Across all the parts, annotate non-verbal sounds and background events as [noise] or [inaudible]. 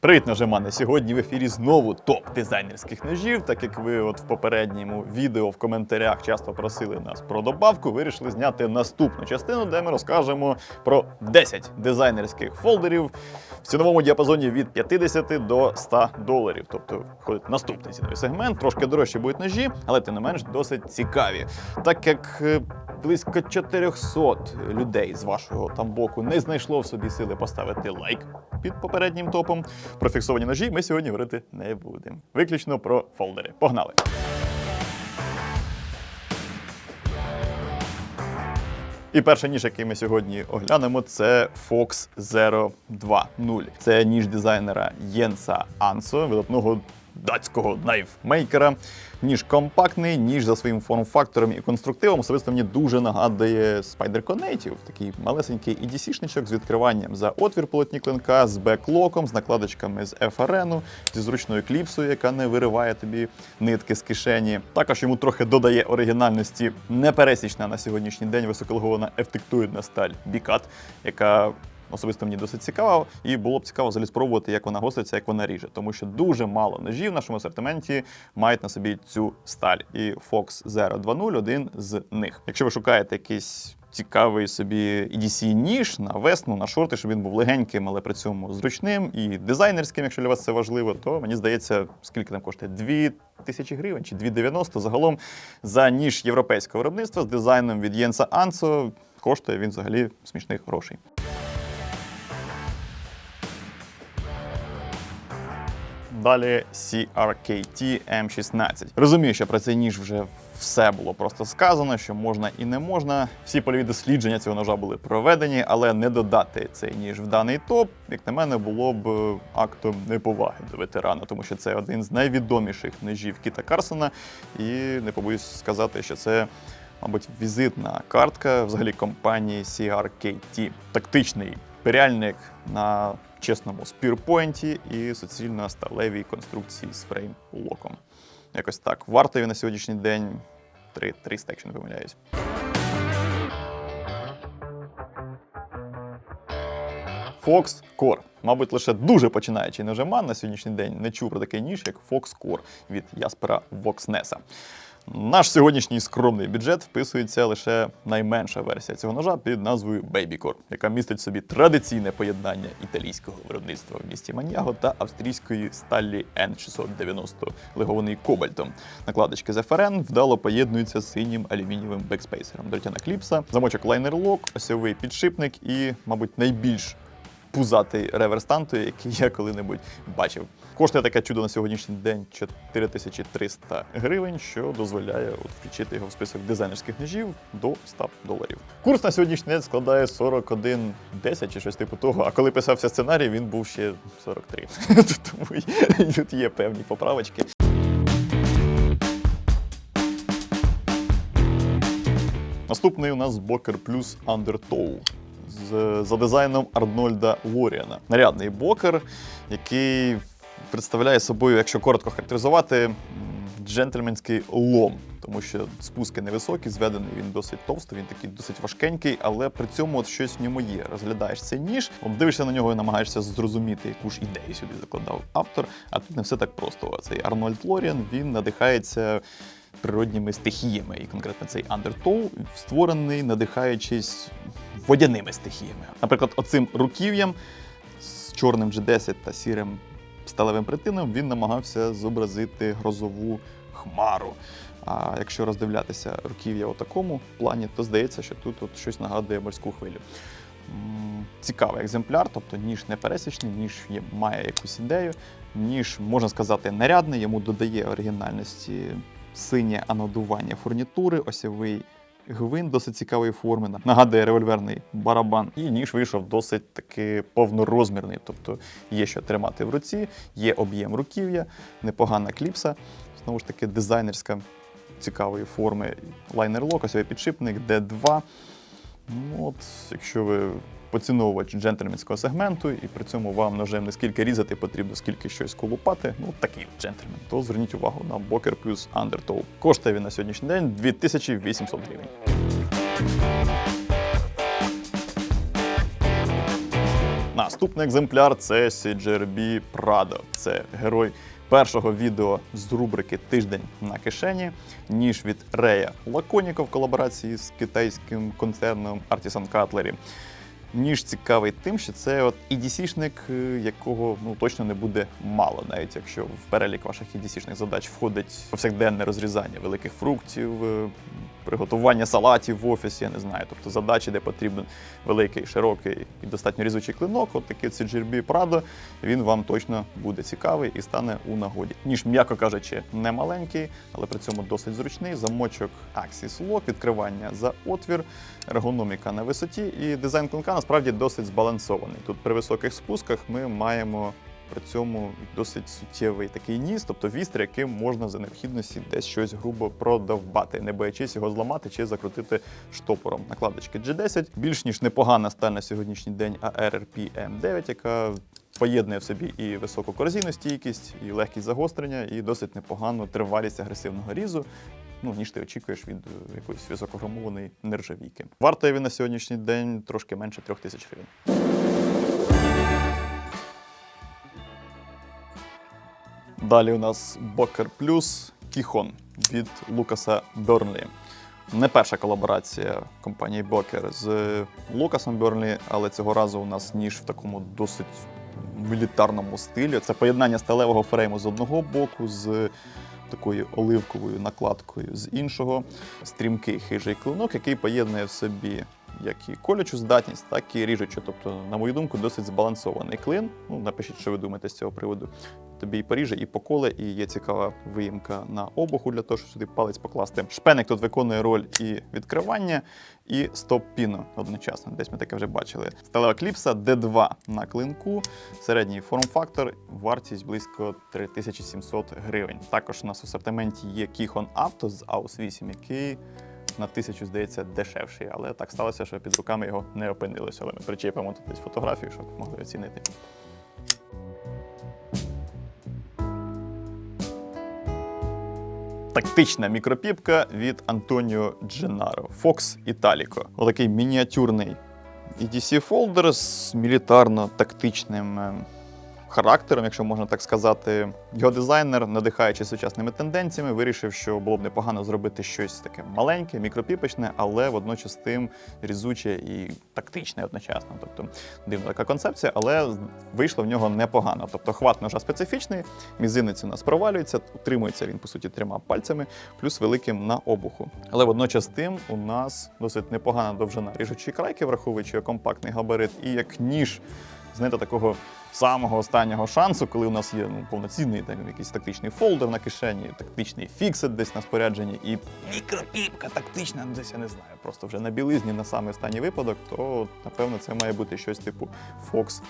Привіт, нажимани! Сьогодні в ефірі знову топ дизайнерських ножів. Так як ви от в попередньому відео в коментарях часто просили нас про добавку, вирішили зняти наступну частину, де ми розкажемо про 10 дизайнерських фолдерів в ціновому діапазоні від 50 до 100 доларів. Тобто входить наступний ціновий сегмент. Трошки дорожчі будуть ножі, але тим не менш досить цікаві. Так як е, близько 400 людей з вашого там боку не знайшло в собі сили поставити лайк під попереднім топом. Про фіксовані ножі ми сьогодні говорити не будемо. Виключно про фолдери. Погнали! І перша ніж, який ми сьогодні оглянемо, це Fox 020. Це ніж дизайнера Єнса Ансо, видатного датського найфмейкера. Ніж компактний, ніж за своїм форм-фактором і конструктивом особисто мені дуже нагадує Spider Native. Такий малесенький EDC-шничок з відкриванням за отвір полотні клинка, з беклоком, з накладочками з FRN, зі зручною кліпсою, яка не вириває тобі нитки з кишені. Також йому трохи додає оригінальності непересічна на сьогоднішній день високологована ефектоїдна сталь Bicat, яка Особисто мені досить цікаво, і було б цікаво взагалі спробувати, як вона гостриться, як вона ріже, тому що дуже мало ножів в нашому асортименті мають на собі цю сталь. І Fox Zero 2.0 один з них. Якщо ви шукаєте якийсь цікавий собі EDC ніж на весну, на шорти, щоб він був легеньким, але при цьому зручним і дизайнерським, якщо для вас це важливо, то мені здається, скільки там коштує? 2 тисячі гривень чи 2,90 загалом за ніж європейського виробництва з дизайном від Єнса Ансо коштує він взагалі смішних грошей. Далі CRKT M16. Розумію, що про цей ніж вже все було просто сказано, що можна і не можна. Всі польові дослідження цього ножа були проведені, але не додати цей ніж в даний топ, як на мене, було б актом неповаги до ветерана, тому що це один з найвідоміших ножів Кіта Карсона, і не побоюсь сказати, що це. Мабуть, візитна картка взагалі компанії CRKT. Тактичний піряльник на чесному спірпойнті і суцільно сталевій конструкції з фрейм-локом. Якось так. Вартові на сьогоднішній день 3 300, якщо не помиляюсь. Fox Core. Мабуть, лише дуже починаючий ножеман на сьогоднішній день не чув про такий ніж, як Fox Core від Яспера Вокснеса. Наш сьогоднішній скромний бюджет вписується лише найменша версія цього ножа під назвою Babycore, яка містить в собі традиційне поєднання італійського виробництва в місті Маньяго та австрійської сталі N690, легований кобальтом. Накладочки з FRN вдало поєднуються з синім алюмінієвим бекспейсером, дротяна кліпса, замочок лайнер-лок, осьовий підшипник і, мабуть, найбільш пузатий реверс танту, який я коли-небудь бачив. Коштує таке чудо на сьогоднішній день 4300 гривень, що дозволяє от включити його в список дизайнерських ножів до 100 доларів. Курс на сьогоднішній день складає 41,10 чи щось типу того. А коли писався сценарій, він був ще 43. [laughs] Тому тут є певні поправочки. Наступний у нас Бокер плюс Undertow за дизайном Арнольда Лоріана. Нарядний бокер, який представляє собою, якщо коротко характеризувати, джентльменський лом. Тому що спуски невисокі, зведений він досить товстий, він такий досить важкенький, але при цьому от щось в ньому є. Розглядаєш цей ніж, дивишся на нього і намагаєшся зрозуміти, яку ж ідею сюди закладав автор. А тут не все так просто. Цей Арнольд Лоріан він надихається природніми стихіями. І конкретно цей Undertow створений, надихаючись водяними стихіями. Наприклад, оцим руків'ям з чорним G10 та сірим сталевим притином він намагався зобразити грозову хмару. А якщо роздивлятися руків'я у такому плані, то здається, що тут от щось нагадує морську хвилю. Цікавий екземпляр, тобто ніж не пересічний, ніж є, має якусь ідею, ніж, можна сказати, нарядний, йому додає оригінальності синє анодування фурнітури, осьовий гвинт досить цікавої форми. Нагадує револьверний барабан. І ніж вийшов досить таки повнорозмірний. Тобто є що тримати в руці, є об'єм руків'я, непогана кліпса. Знову ж таки, дизайнерська цікавої форми лайнер-лок, осьовий підшипник, D2. Ну, от, якщо ви поціновувач джентльменського сегменту, і при цьому вам ножем не скільки різати потрібно, скільки щось колупати, ну такий джентльмен, то зверніть увагу на Бокер плюс Undertow. Коштує він на сьогоднішній день 2800 гривень. Наступний екземпляр це CGRB Prado. Це герой першого відео з рубрики Тиждень на кишені, ніж від Рея Лаконіка в колаборації з китайським концерном Artisan Cutlery. Ніж цікавий тим, що це от EDC-шник, е, якого ну точно не буде мало, навіть якщо в перелік ваших EDC-шних задач входить повсякденне розрізання великих фруктів, е, приготування салатів в офісі, я не знаю, тобто задачі, де потрібен великий, широкий і достатньо різучий клинок, от такий CGRB Prado, він вам точно буде цікавий і стане у нагоді. Ніж, м'яко кажучи, не маленький, але при цьому досить зручний. Замочок Axis Lock, відкривання за отвір, ергономіка на висоті, і дизайн клинка насправді досить збалансований. Тут при високих спусках ми маємо. При цьому досить суттєвий такий ніс, тобто вістр, яким можна за необхідності десь щось грубо продовбати, не боячись його зламати чи закрутити штопором. Накладочки G10 більш ніж непогана сталь на сьогоднішній день ARRP M9, яка поєднує в собі і високу корозійну стійкість, і легкість загострення, і досить непогану тривалість агресивного різу. Ну, ніж ти очікуєш від е, якоїсь високограмованої нержавійки. Вартує він на сьогоднішній день трошки менше трьох тисяч гривень. Далі у нас Бокер Плюс Кіхон від Лукаса Бернлі. Не перша колаборація компанії Бокер з Лукасом Бернлі, але цього разу у нас ніж в такому досить мілітарному стилі. Це поєднання сталевого фрейму з одного боку, з такою оливковою накладкою з іншого. Стрімкий хижий клинок, який поєднує в собі як і колючу здатність, так і ріжучу. Тобто, на мою думку, досить збалансований клин. Ну, напишіть, що ви думаєте з цього приводу. Тобі і поріже, і поколе, і є цікава виїмка на обуху для того, щоб сюди палець покласти. Шпеник тут виконує роль і відкривання, і стоп-піну одночасно. Десь ми таке вже бачили. Сталева кліпса D2 на клинку, середній форм-фактор, вартість близько 3700 гривень. Також у нас в асортименті є Kihon Auto з AUS 8, який на тисячу, здається, дешевший, але так сталося, що під руками його не опинилося. Але ми причепимо тут десь фотографію, щоб могли оцінити. Тактична мікропіпка від Антоніо Дженаро Fox Italico. Отакий мініатюрний EDC фолдер з мілітарно-тактичним е, характером, якщо можна так сказати. Його дизайнер, надихаючись сучасними тенденціями, вирішив, що було б непогано зробити щось таке маленьке, мікропіпочне, але водночас тим різуче і тактичне одночасно. Тобто дивна така концепція, але вийшло в нього непогано. Тобто хват ножа специфічний, мізинець у нас провалюється, утримується він, по суті, трьома пальцями, плюс великим на обуху. Але водночас тим у нас досить непогана довжина ріжучої крайки, враховуючи компактний габарит, і як ніж знаєте, такого самого останнього шансу, коли у нас є ну, повноцінний так, якийсь тактичний фолдер на кишені, тактичний фіксит десь на спорядженні і мікропіпка тактична, ну, десь я не знаю, просто вже на білизні на самий останній випадок, то напевно це має бути щось типу Fox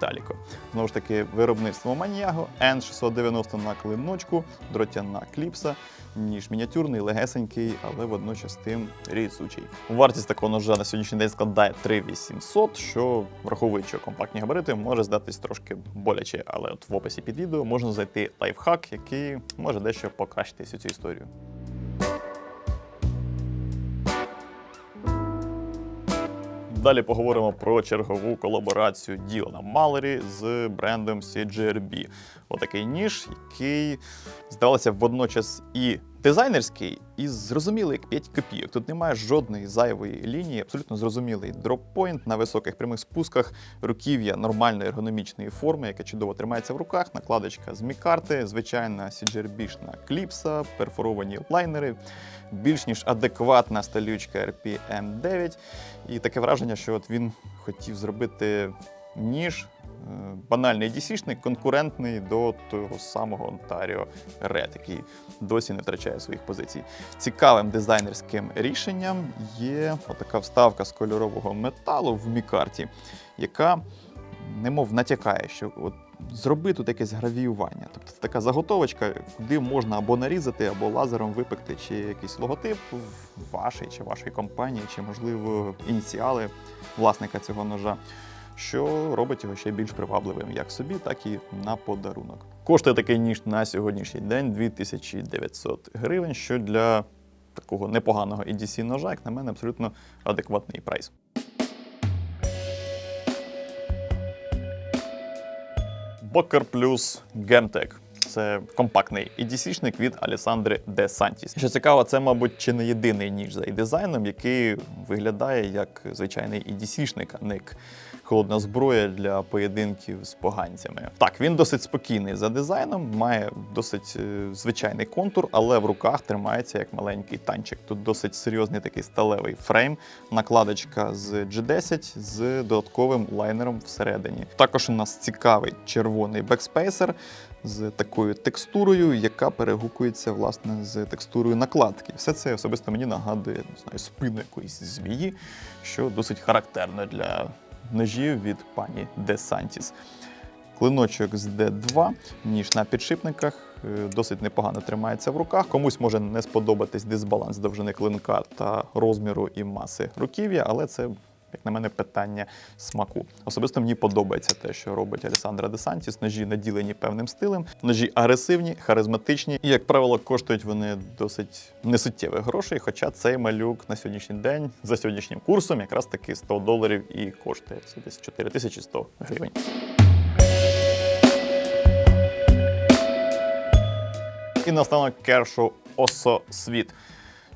Italico. Знову ж таки, виробництво Maniago, N690 на клиночку, дротяна кліпса, ніж мініатюрний, легесенький, але водночас тим різучий. Вартість такого ножа на сьогоднішній день складає 3800, що враховуючи компактні габарити, може здатись трошки боляче, але от в описі під відео можна знайти лайфхак, який може дещо покращити цю історію. Далі поговоримо про чергову колаборацію Ділана Малері з брендом CGRB. Отакий ніж, який здавалося водночас і дизайнерський, і зрозумілий як 5 копійок. Тут немає жодної зайвої лінії, абсолютно зрозумілий дроппойнт на високих прямих спусках, руків'я нормальної ергономічної форми, яка чудово тримається в руках, накладочка з мікарти, звичайна CGRB-шна кліпса, перфоровані лайнери, більш ніж адекватна сталючка RPM 9. І таке враження, що от він хотів зробити ніж. е, Банальний DC-шник, конкурентний до того самого Ontario Red, який досі не втрачає своїх позицій. Цікавим дизайнерським рішенням є отака вставка з кольорового металу в мікарті, яка немов натякає, що от зроби тут якесь гравіювання. Тобто це така заготовочка, куди можна або нарізати, або лазером випекти, чи якийсь логотип вашої чи вашої компанії, чи, можливо, ініціали власника цього ножа. Що робить його ще більш привабливим як собі, так і на подарунок. Коштує такий ніж на сьогоднішній день 2900 гривень, що для такого непоганого EDC ножа, як на мене, абсолютно адекватний прайс. Boker Plus Gemtech. Це компактний EDC-шник від Алісандри Де Сантіс. Що цікаво, це, мабуть, чи не єдиний ніж за і дизайном, який виглядає як звичайний EDC-шник, а не холодна зброя для поєдинків з поганцями. Так, він досить спокійний за дизайном, має досить е, звичайний контур, але в руках тримається як маленький танчик. Тут досить серйозний такий сталевий фрейм, накладочка з G10 з додатковим лайнером всередині. Також у нас цікавий червоний бекспейсер з такою текстурою, яка перегукується власне з текстурою накладки. Все це особисто мені нагадує не знаю, спину якоїсь змії, що досить характерно для ножів від пані Де Сантіс. Клиночок з Д2, ніж на підшипниках, е, досить непогано тримається в руках. Комусь може не сподобатись дисбаланс довжини клинка та розміру і маси руків'я, але це, як на мене, питання смаку. Особисто мені подобається те, що робить Александра Де Сантіс. Ножі наділені певним стилем, ножі агресивні, харизматичні, і, як правило, коштують вони досить несуттєвих грошей. Хоча цей малюк на сьогоднішній день за сьогоднішнім курсом якраз таки 100 доларів і коштує це десь 4100 гривень. І наостанок Кершо Ососвіт.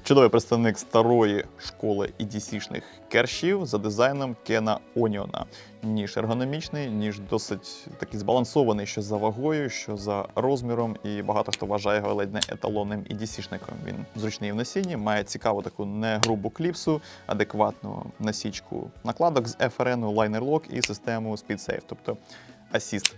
Чудовий представник старої школи EDC-шних кершів за дизайном Кена Оніона. Ніж ергономічний, ніж досить такий збалансований, що за вагою, що за розміром, і багато хто вважає його ледь не еталонним EDC-шником. Він зручний в носінні, має цікаву таку негрубу кліпсу, адекватну насічку накладок з FRN, лайнер-лок і систему SpeedSafe, тобто асіст.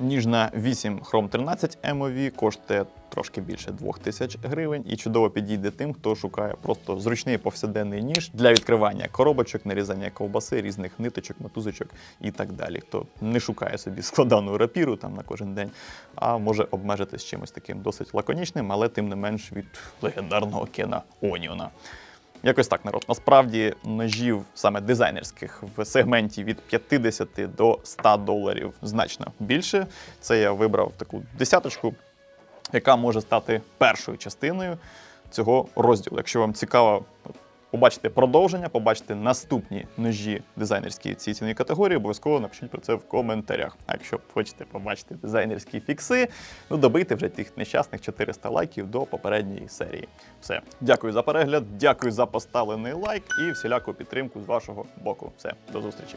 Ніж на 8 Chrome 13 MOV коштує трошки більше 2000 гривень і чудово підійде тим, хто шукає просто зручний повсякденний ніж для відкривання коробочок, нарізання ковбаси, різних ниточок, мотузочок і так далі. Хто не шукає собі складану рапіру там на кожен день, а може обмежитись чимось таким досить лаконічним, але тим не менш від легендарного Кена Оніона. Якось так, народ. Насправді ножів саме дизайнерських в сегменті від 50 до 100 доларів значно більше. Це я вибрав таку десяточку, яка може стати першою частиною цього розділу. Якщо вам цікаво побачити продовження, побачити наступні ножі дизайнерські цієї цінової категорії, обов'язково напишіть про це в коментарях. А якщо хочете побачити дизайнерські фікси, ну добийте вже тих нещасних 400 лайків до попередньої серії. Все, дякую за перегляд, дякую за поставлений лайк і всіляку підтримку з вашого боку. Все, до зустрічі.